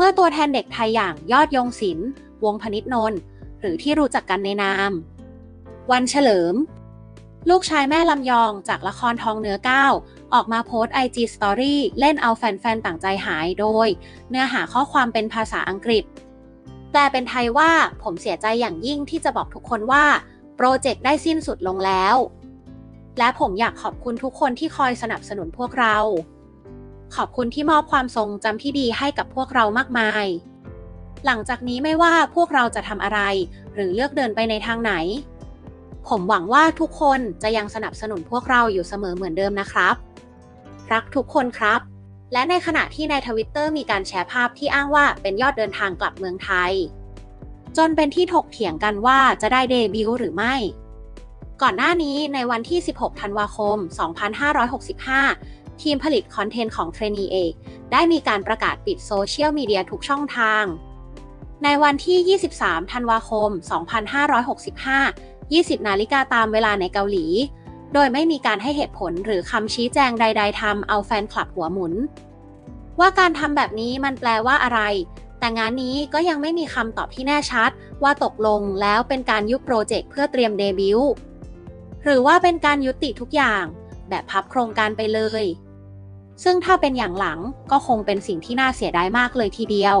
เมื่อตัวแทนเด็กไทยอย่างยอดยงศิลป์วงพนิษนนท์หรือที่รู้จักกันในนาม วันเฉลิม ลูกชายแม่ลำยองจากละครทองเนื้อก้าวออกมาโพสต์ IG Story เล่นเอาแฟนๆ ต่างใจหายโดย เนื้อหาข้อความเป็นภาษาอังกฤษแปลเป็นไทยว่าผมเสียใจอย่างยิ่งที่จะบอกทุกคนว่า โปรเจกต์ได้สิ้นสุดลงแล้ว และผมอยากขอบคุณทุกคนที่คอยสนับสนุนพวกเรา ขอบคุณที่มอบความทรงจำที่ดีให้กับพวกเรามากมาย หลังจากนี้ไม่ว่าพวกเราจะทำอะไร หรือเลือกเดินไปในทางไหน ผมหวังว่าทุกคนจะยังสนับสนุนพวกเราอยู่เสมอเหมือนเดิมนะครับ รักทุกคนครับ และในขณะที่ในทวิตเตอร์มีการแชร์ภาพที่อ้างว่าเป็นยอดเดินทางกลับเมืองไทย จนเป็นที่ถกเถียงกันว่าจะได้เดบิวต์หรือไม่ก่อนหน้านี้ในวันที่ 16 ธันวาคม 2565 ทีมผลิตคอนเทนต์ของ t r a i n e e ได้มีการประกาศปิดโซเชียลมีเดียทุกช่องทาง ในวันที่ 23 ธันวาคม 2565 20 นาฬิกาตามเวลาในเกาหลี โดยไม่มีการให้เหตุผลหรือคำชี้แจงใด ๆทำเอาแฟนคลับหัวหมุน ว่าการทำแบบนี้มันแปลว่าอะไร แต่งานนี้ก็ยังไม่มีคำตอบที่แน่ชัด ว่าตกลงแล้วเป็นการยุบโปรเจกต์เพื่อเตรียมเดบิวต์หรือว่าเป็นการยุติทุกอย่าง แบบพับโครงการไปเลย ซึ่งถ้าเป็นอย่างหลังก็คงเป็นสิ่งที่น่าเสียดายมากเลยทีเดียว